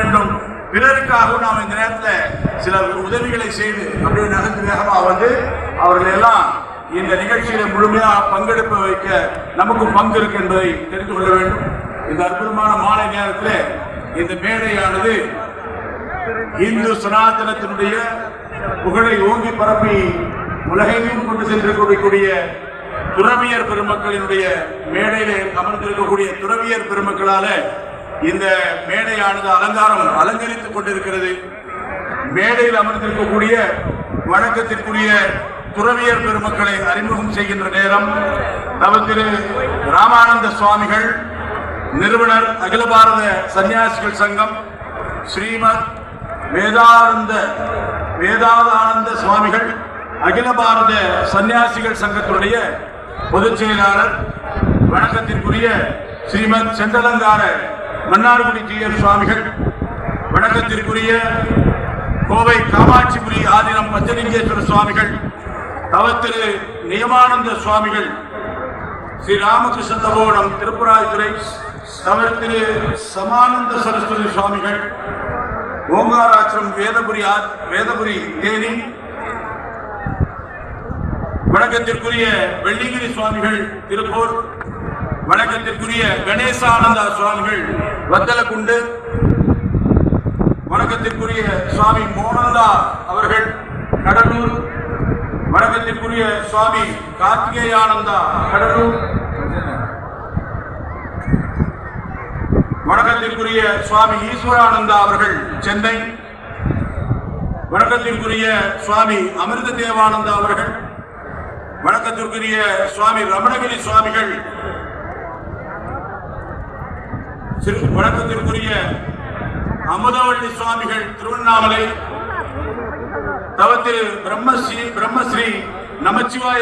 வேண்டும். பிறருக்காக நாம் இந்த நேரத்தில் சில உதவிகளை செய்து அப்படியே நகர்ந்து வேகமாக வந்து அவர்கள் எல்லாம் இந்த நிகழ்ச்சியில முழுமையாக பங்கெடுப்ப வைக்க நமக்கு பங்கு இருக்கு என்பதை தெரிந்து கொள்ள வேண்டும். இந்த அற்புதமான மாலை நேரத்தில் இந்த மேடையானது இந்து சனாதனத்தினுடைய புகழை ஓங்கி பரப்பி உலகையும் கொண்டு சென்றிருக்கக்கூடிய துறவியர் பெருமக்களினுடைய மேடையிலே அமர்ந்திருக்கக்கூடிய துறவியர் பெருமக்களால இந்த மேடையானது அலங்காரம் அலங்கரித்துக் கொண்டிருக்கிறது. மேடையில் அமர்ந்திருக்கக்கூடிய வணக்கத்திற்குரிய துறவியர் பெருமக்களை அறிமுகம் செய்கின்ற நேரம். தவ திரு ராமானந்த சுவாமிகள் நிறுவனர் அகில பாரத சன்னியாசிகள் சங்கம் ஸ்ரீமத் வேதானந்த வேதாதானந்த சுவாமிகள் அகில பாரத சன்னியாசிகள் சங்கத்துடைய பொதுச் செயலாளர் வணக்கத்திற்குரிய ஸ்ரீமத் செந்தலங்கார மன்னார்குடி டி எஃப் சுவாமிகள் வணக்கத்திற்குரிய கோவை காமாட்சிபுரி ஆதீனம் பஞ்சலிங்கேஸ்வர சுவாமிகள் தவத்திரு நியமானந்த சுவாமிகள் ஸ்ரீ ராமகிருஷ்ண திருப்புராதுரை திருப்புராய்த்துறை தவத்திரு சமானந்த சரஸ்வதி சுவாமிகள் ஓங்காராச்சரம் வேதபுரி ஆ- வேதபுரி தேனி வணக்கத்திற்குரிய வெள்ளிங்கிரி சுவாமிகள் திருப்பூர் வணக்கத்திற்குரிய கணேசானந்தா சுவாமிகள். வத்தலக்குண்டு. வணக்கத்திற்குரிய சுவாமி மோனந்தா அவர்கள். கடலூர். வணக்கத்திற்குரிய சுவாமி கார்த்திகேயானந்தா கடலூர். வணக்கத்திற்குரிய சுவாமி ஈஸ்வரானந்தா அவர்கள் சென்னை. வணக்கத்திற்குரிய சுவாமி அமிர்த தேவானந்தா அவர்கள். வணக்கத்திற்குரிய சுவாமி ரமணகிரி சுவாமிகள். வணக்கத்திற்குரிய அமுதவள்ளி சுவாமிகள் திருவண்ணாமலை தவத்திரு பிரம்மஸ்ரீ பிரம்மஸ்ரீ நமச்சிவாய